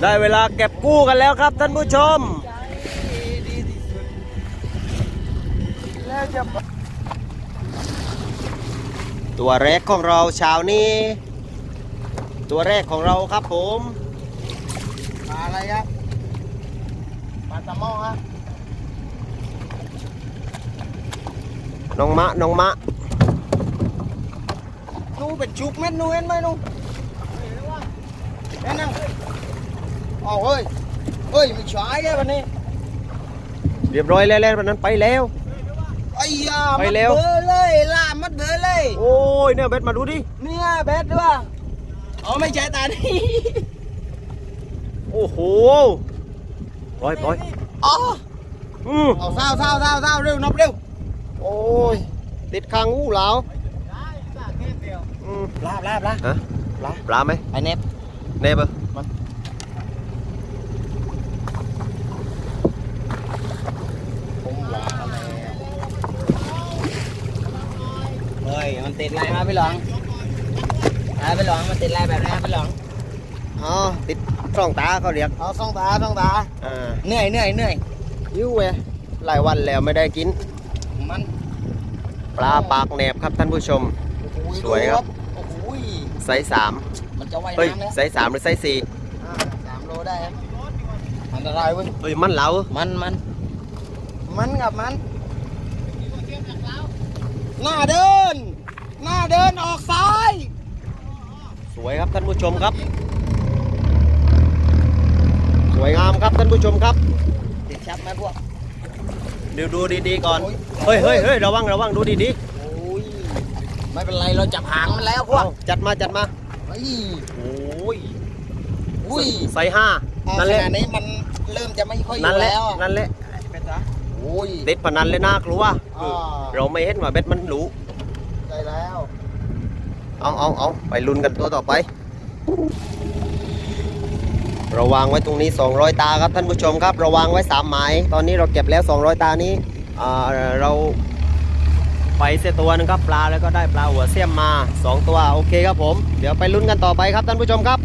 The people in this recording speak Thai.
ได้เวลาเก็บกู้กันแล้วครับท่านผู้ชมแล้วจะตัวแรกของเราเช้านี้ ตัวแรกของเราครับผมปลาอะไรครับปลาตะหมอครับน้องมะน้องมะนู่เป็นชุกเม็ดนู่เห็นไหมนู่ เห็นยังเอาเฮ้ยเฮ้ยไม่ใช่แกวันนี้เรียบร้อยแล้วแล้ววันนั้นไปแล้ว ไอ้ยาไปมัดเร็วเบอเลยล่ามัดเบอเลย โอ้ยเนี่ยเบ็ดมาดูดิเนี่ยแบดด้วยว่าอ๋อไม่ใช่ตานี่ โอ้โหปล่อยปล่อยอ๋ออืมเอาเศร้าเศร้าเศร้าเศร้าเร็วนับเร็ว โอ้ยติดคางงูเหลาอืมลาบลาบลาบฮะปลาปลาไหมไอเน็บ เนบเอผมว่าแล้วเฮ้ยมันติดอะไรมาพี่หลองอ่าพี่หลองมันติดอะไรแบบนี้พี่หลองอ๋อ ติดช่องตาเขาเรียก เอาสองตาสองตา อ่า เหนื่อยเหนื่อยเหนื่อยยิ้วเว้ยหลายวันแล้วไม่ได้กิน มันปลาปากแหนบครับท่านผู้ชม โอ้โหสวยครับ โอ้โห ไซส์สาม มันจะว่ายเฮ้ยน้ำแล้วไซส์สามหรือไซส์สี่อ่าสามโลได้ครับอันตรายเว้ย เฮ้ยมันเหลามันมันมันกับมัน หน้าเดิน หน้าเดินออกซ้าย สวยครับท่านผู้ชมครับ สวยงามครับท่านผู้ชมครับติดชับไหมพวก เดี๋ยวดูดีๆก่อนเฮ้ยเฮ้ยเฮ้ยระวังระวังดูดีโอ้ย ไม่เป็นไรเราจับหางมันแล้วๆพวกเอาจัดมาจัดมา เฮ้ยโอ้ยอุ้ยไซส์ห้านั่นแหละขณะนี้มันเริ่มจะไม่ค่อยอนั่นยู่แหละแล้วนั่นแหละเป็นจ้ะโอ้ยติดพนันเลยน่ากลัวอ่าเราไม่เห็นว่าเบ็ดมันหรูได้แล้วเอาเอาเอาไปลุ้นกันตัวต่อไป เราวางไว้ตรงนี้ 200 ตาครับท่านผู้ชมครับเราวางไว้3หมายตอนนี้เราเก็บแล้ว 200 ตานี้อ่าเรา ไปเสียตัวหนึงครับปลาแล้วก็ได้ปลาหัวเสี้ยมมา 2 ตัวโอเคครับผม เดี๋ยวไปลุ้นกันต่อไปครับท่านผู้ชมครับ